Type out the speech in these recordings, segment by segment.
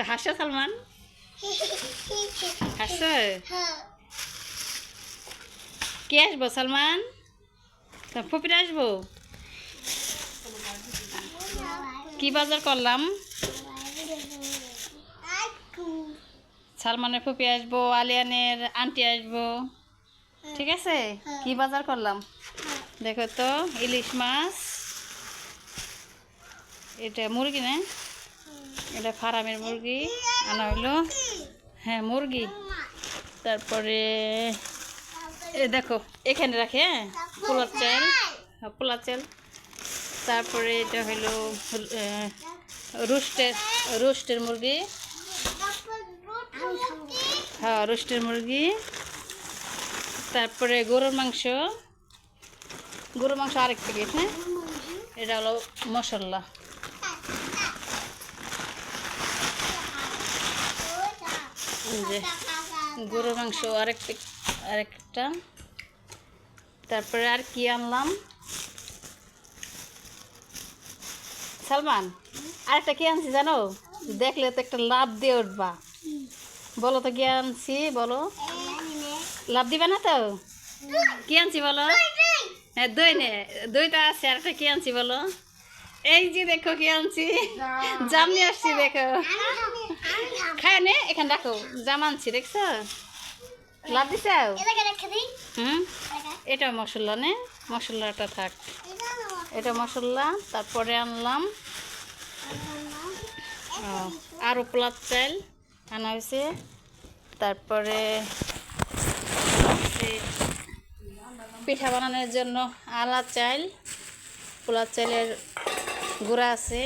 একটা হাসো, সালমান। হাসো। কে আসব, সালমান? ফুপির আসব? কি বাজার করলাম? সালমানের ফুপি আসব, আলিয়ানের আন্টি আসব। ঠিক আছে? কি বাজার করলাম? দেখো তো, ইলিশ মাছ। এটা মুরগি না? এটা ফার্মের মুরগি আনা হলো হ্যাঁ মুরগি। তারপরে এ দেখো এখানে রাখে হ্যাঁ পোলার চাল হ্যাঁ, পোলার চাল। তারপরে এটা হলো রোস্টের রোস্টের মুরগি। হ্যাঁ রোস্টের মুরগি। তারপরে গরুর মাংস। গরুর মাংস আরেক প্যাকেট হ্যাঁ? এটা হলো মশলা। যে গরুর মাংস আরেক আরেকটা। তারপরে আর কি আনলাম? সালমান আরেকটা কি আনছি জানো? দেখলে তো একটা লাভ দিয়ে উঠবা। বলো তো কি আনছি বলো। লাভ দিবা না তো? কি আনছি বলো? হ্যাঁ দই নে দইটা আছে আরেকটা কি আনছি বলো? এই যে দেখো কি আনছি। জাম নিয়ে আসছি দেখো। খায় নে এখানে রাখো। জাম আনছি দেখছ? লাভ দিছো? হুম? এটা মশলা নে মশলাটা থাক। এটা মশলা তারপরে আনলাম। আরও পোলার চাল আনা হয়েছে। তারপরে পিঠা বানানোর জন্য আলা চাল পোলার চালের গুঁড়া আছে।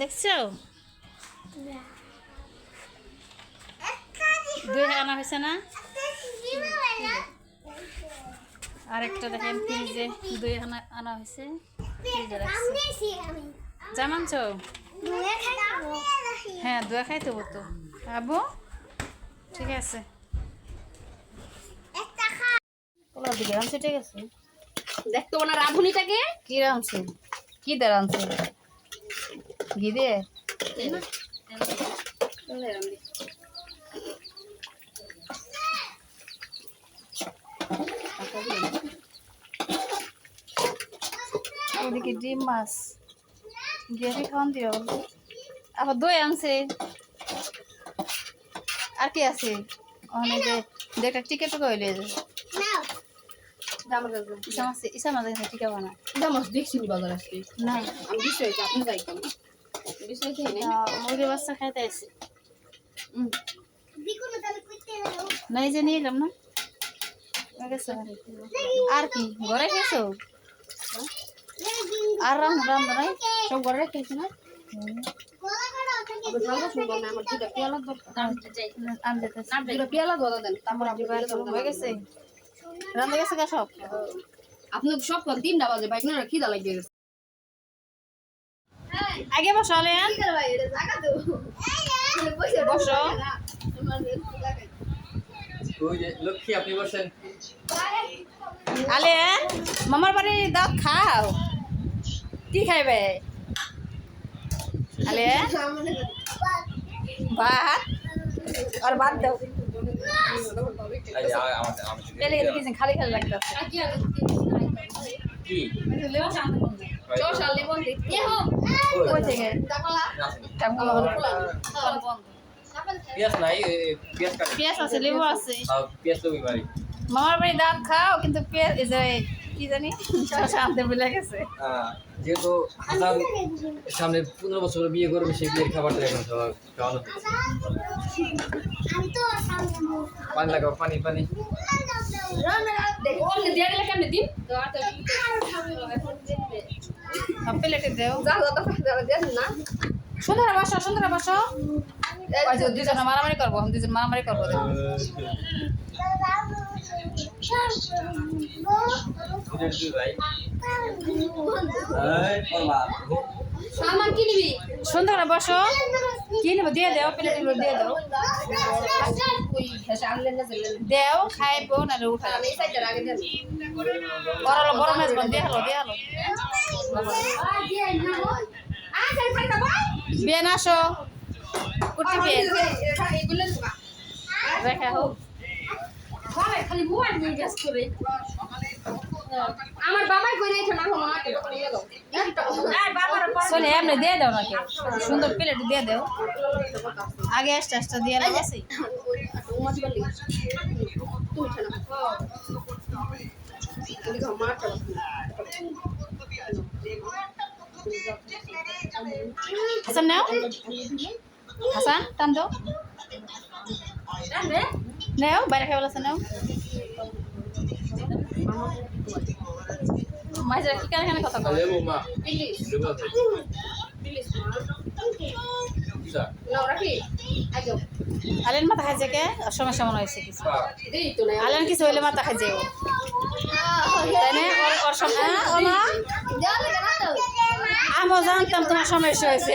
দেখছ? দুই আনা হয়েছে না? আরেকটা দেখেন ফ্রিজে দুই আনা আনা হয়েছে। ফ্রিজে রাখছি হ্যাঁ দুয়া খাইতে হতো আবু ঠিক আছে। পোলাও দিকে রাঁধছে ঠিক আছে? দেখতো না রাঁধুনিটাকে? কি রাঁধছে কি দে রাঁধছে দিয়ে? ওদিকে ডিম মাছ। দিও। আবার দই আনছে। আর কি আছে? টিকে টুকে হইলে যে ইসা মাছ ইসা মাছ এখানে টিকা বানা মাছ দেখছি বাজার আসছে না। আমি বিষয় আপনি যাইতাম বিষয় নেই আহ, মুরগির বাচ্চা খাইতে আসি না এই যে নিয়ে এলাম না। হয়ে। আর কি? ঘরে গেছো আর রাম রাম নাই? সব ঘরে রেখেছি না? না পেয়ালা দরকার। পেয়ালা দেন তারপর হয়ে গেছে। রান্না গেছে গা সব। আপনি সব কোন তিনটা বাজে বাইক না খিদা লাগিয়ে গেছে আগে বসো আলেন। বসো। ওই যে লক্ষ্মী আপনি বসেন। আলেন মামার বাড়ি দাও খাও। কি খাইবে? আলেন ভাত। আর ভাত দাও। পেলে কিছু খালি খালি লাগতেছে কি চল শালি বন্ধি এ হো কই থেকে আসেনি। টাকা বন্ধ পেঁয়াজ নাই এ, এ, পেঁয়াজ কাটি পেঁয়াজ আছে লেবু আছে পেঁয়াজ তো মামার বাড়ি দাঁত খাও কিন্তু পেঁয়াজ এই যে কি জানি আনতে ভুলে গেছে যেহেতু হাসান সামনে পনেরো বছর বিয়ে করবে সেই বিয়ের খাবারটা এখন সবার খাওয়ানো। পানি লাগাও পানি পানি প্লেটে দেও যা যা যা না সুন্দর বসো সুন্দর বসো ওই যে দুজন মারামারি করব আমি দুজন মারামারি করব সুন্দর বসো। কি নেব? দিয়ে দেও প্লেটে দিয়ে দাও। জেলে দেও খাইবো নাহলে উঠা বড় বড় মেজবান দিয়ে হলো দিয়ে হলো। আসো। কুটি বিয়ান রেখা হোক খালি মোবাইল নিয়ে ব্যস্ত রে আমার বাবাই করে দিয়েছে না মাকে চলে এমনি দিয়ে দাও নাকি সুন্দর প্লেট দিয়ে দাও। আগে আস্তে আস্তে দিয়ে দাও আছে। হাসান নাও। হাসান টান দাও নাও বাইরে খাই বলেছে নাও। মাঝে কি কানে কানে কথা বলে আলেন মাথা খাইছে কে? সমস্যা মনে হয়েছে কিছু। আলেন কিছু হইলে মাথা খাইছে ও। হ্যাঁ, মা আমিও জানতাম তোমার সমস্যা হয়েছে।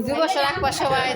দু বছর পাশে সবাই